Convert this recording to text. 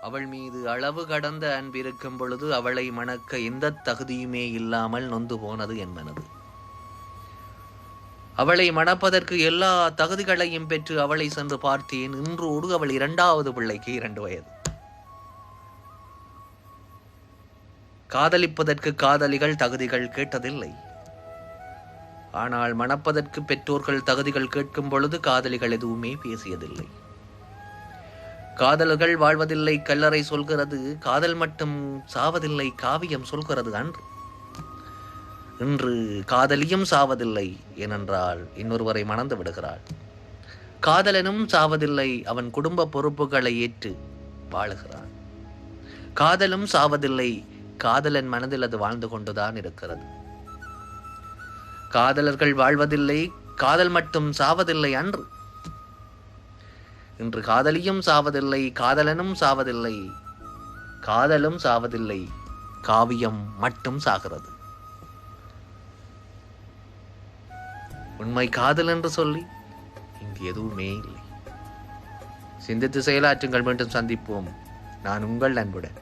அவள் மீது அளவு கடந்த அன்பிருக்கும் பொழுது அவளை மணக்க எந்த தகுதியுமே இல்லாமல் நொந்து போனது என் மனது அவளை மணப்பதற்கு எல்லா தகுதிகளையும் பெற்று அவளை சென்று பார்த்தேன். இன்றோடு அவள் இரண்டாவது பிள்ளைக்கு இரண்டு வயது. காதலிப்பதற்கு காதலிகள் தகுதிகள் கேட்டதில்லை. ஆனால் மணப்பதற்கு பெற்றோர்கள் தகுதிகள் கேட்கும் பொழுது காதலிகள் எதுவுமே பேசியதில்லை. காதலர்கள் வாழ்வதில்லை கல்லறை சொல்கிறது காதல் மட்டும் சாவதில்லை காவியம் சொல்கிறது அன்று. இன்று காதலியும் சாவதில்லை ஏனென்றால் இன்னொருவரை மணந்து விடுகிறாள். காதலனும் சாவதில்லை அவன் குடும்ப பொறுப்புகளை ஏற்று வாழுகிறான். காதலும் சாவதில்லை காதலன் மனதில் அது வாழ்ந்து கொண்டுதான் இருக்கிறது. காதலர்கள் வாழ்வதில்லை காதல் மட்டும் சாவதில்லை அன்று. இன்று காதலியும் சாவதில்லை காதலனும் சாவதில்லை. காதலும் சாவதில்லை காவியம் மட்டும் சாகிறது. உண்மை காதல் என்று சொல்லி இங்கு எதுவுமே இல்லை. சிந்தித்து செயலாற்றுங்கள் மீண்டும் சந்திப்போம். நான் உங்கள் நண்புடன்